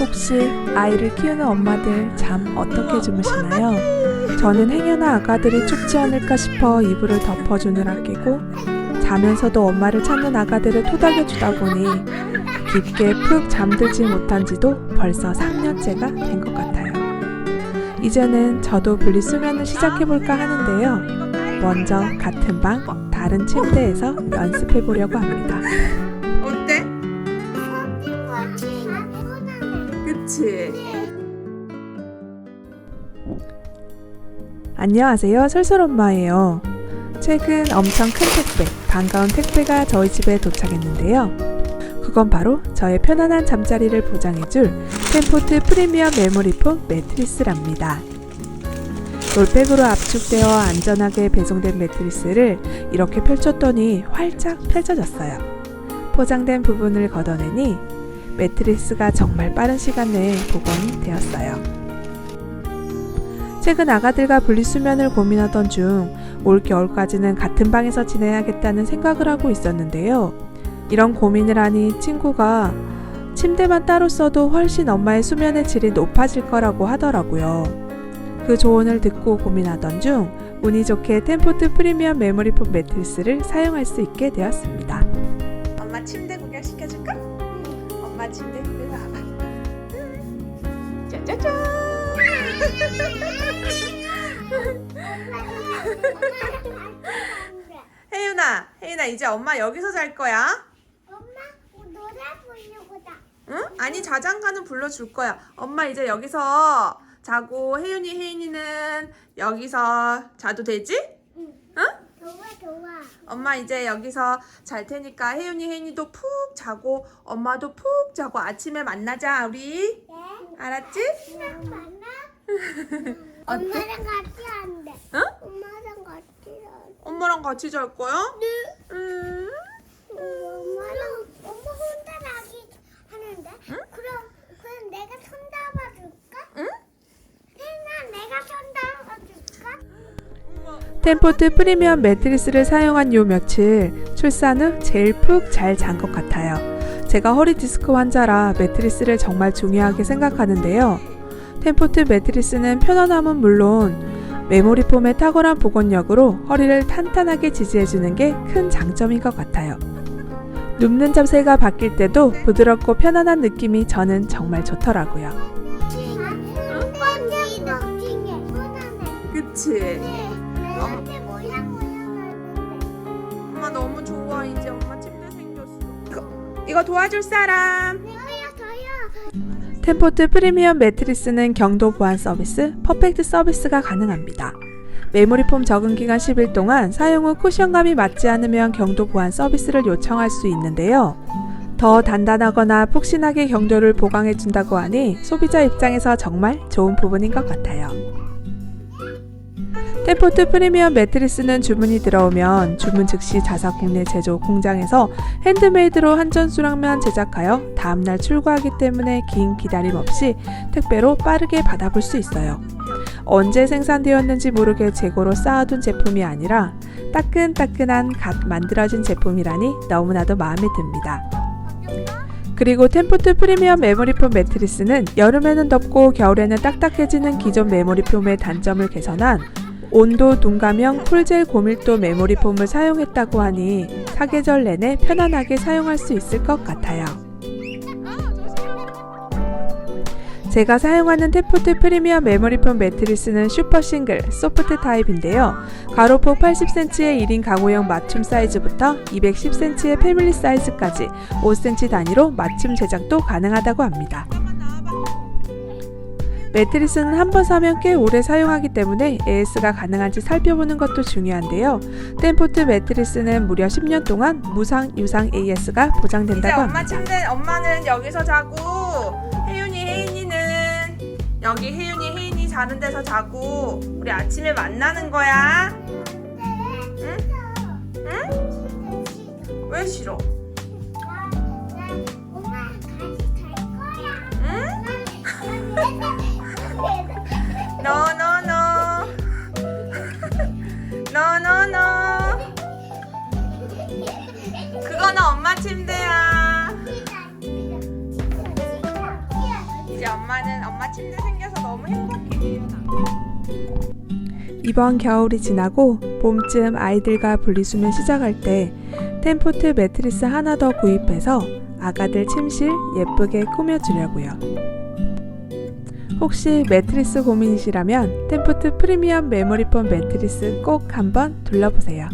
혹시 아이를 키우는 엄마들 잠 어떻게 주무시나요? 저는 행여나 아가들이 춥지 않을까 싶어 이불을 덮어주느라 깨고 자면서도 엄마를 찾는 아가들을 토닥여주다 보니 깊게 푹 잠들지 못한 지도 벌써 3년째가 된 것 같아요. 이제는 저도 분리수면을 시작해볼까 하는데요. 먼저 같은 방, 다른 침대에서 연습해보려고 합니다. 그치? 안녕하세요. 솔솔 엄마예요. 최근 엄청 큰 택배, 반가운 택배가 저희 집에 도착했는데요. 그건 바로 저의 편안한 잠자리를 보장해줄 템포트 프리미엄 메모리폼 매트리스랍니다. 롤백으로 압축되어 안전하게 배송된 매트리스를 이렇게 펼쳤더니 활짝 펼쳐졌어요. 포장된 부분을 걷어내니 매트리스가 정말 빠른 시간 내에 복원이 되었어요. 최근 아가들과 분리수면을 고민하던 중 올 겨울까지는 같은 방에서 지내야겠다는 생각을 하고 있었는데요. 이런 고민을 하니 친구가 침대만 따로 써도 훨씬 엄마의 수면의 질이 높아질 거라고 하더라고요. 그 조언을 듣고 고민하던 중 운이 좋게 템포트 프리미엄 메모리폼 매트리스를 사용할 수 있게 되었습니다. 엄마 침대 구경 시켜줄까? 엄마 침대 구경 와봐. 짜자잔. 혜윤아, 혜윤아 이제 엄마 여기서 잘 거야. 엄마 노래 부르고다. 응? 아니 자장가는 불러줄 거야. 엄마 이제 여기서 자고 혜윤이 혜인이는 여기서 자도 되지? 좋아 좋아. 엄마 이제 여기서 잘 테니까 혜윤이 혜인이도 푹 자고 엄마도 푹 자고 아침에 만나자 우리. 네. 알았지? 엄마 만나. 어때? 엄마랑 같이 안 돼. 응? 엄마랑 같이 안 돼. 엄마랑 같이 잘 거야? 네. 음. 엄마랑 엄마 혼자 나기 하는데. 그럼 그럼 내가 손 잡아줄까? 응? 혜나 내가 손 잡아줄까? 템포트 프리미엄 매트리스를 사용한 요 며칠 출산 후 제일 푹 잘 잔 것 같아요. 제가 허리 디스크 환자라 매트리스를 정말 중요하게 생각하는데요. 템포트 매트리스는 편안함은 물론 메모리 폼의 탁월한 복원력으로 허리를 탄탄하게 지지해주는 게 큰 장점인 것 같아요. 눕는 자세가 바뀔 때도 부드럽고 편안한 느낌이 저는 정말 좋더라고요. 그치? 내한테 모양 모양 엄마 너무 좋아 이제 엄마 침대 생겼어. 이거, 이거 도와줄 사람. 템포트 프리미엄 매트리스는 경도 보안 서비스, 퍼펙트 서비스가 가능합니다. 메모리 폼 적응 기간 10일 동안 사용 후 쿠션감이 맞지 않으면 경도 보안 서비스를 요청할 수 있는데요. 더 단단하거나 푹신하게 경도를 보강해 준다고 하니 소비자 입장에서 정말 좋은 부분인 것 같아요. 템포트 프리미엄 매트리스는 주문이 들어오면 주문 즉시 자사 국내 제조 공장에서 핸드메이드로 한전 수량만 제작하여 다음날 출고하기 때문에 긴 기다림 없이 택배로 빠르게 받아볼 수 있어요. 언제 생산되었는지 모르게 재고로 쌓아둔 제품이 아니라 따끈따끈한 갓 만들어진 제품이라니 너무나도 마음에 듭니다. 그리고 템포트 프리미엄 메모리폼 매트리스는 여름에는 덥고 겨울에는 딱딱해지는 기존 메모리폼의 단점을 개선한 온도 둔감형 쿨젤 고밀도 메모리 폼을 사용했다고 하니 사계절 내내 편안하게 사용할 수 있을 것 같아요. 제가 사용하는 템포트 프리미엄 메모리폼 매트리스는 슈퍼 싱글 소프트 타입인데요. 가로폭 80cm의 1인 가구용 맞춤 사이즈부터 210cm의 패밀리 사이즈까지 5cm 단위로 맞춤 제작도 가능하다고 합니다. 매트리스는 한 번 사면 꽤 오래 사용하기 때문에 AS가 가능한지 살펴보는 것도 중요한데요. 템포트 매트리스는 무려 10년 동안 무상 유상 AS가 보장된다고 합니다. 엄마 침대 엄마는 여기서 자고 혜윤이 혜인이는 여기 혜윤이 혜인이 자는 데서 자고 우리 아침에 만나는 거야. 응? 응? 왜 싫어? 이번 겨울이 지나고 봄쯤 아이들과 분리수면 시작할 때 템포트 매트리스 하나 더 구입해서 아가들 침실 예쁘게 꾸며주려고요. 혹시 매트리스 고민이시라면 템포트 프리미엄 메모리 폼 매트리스 꼭 한번 둘러보세요.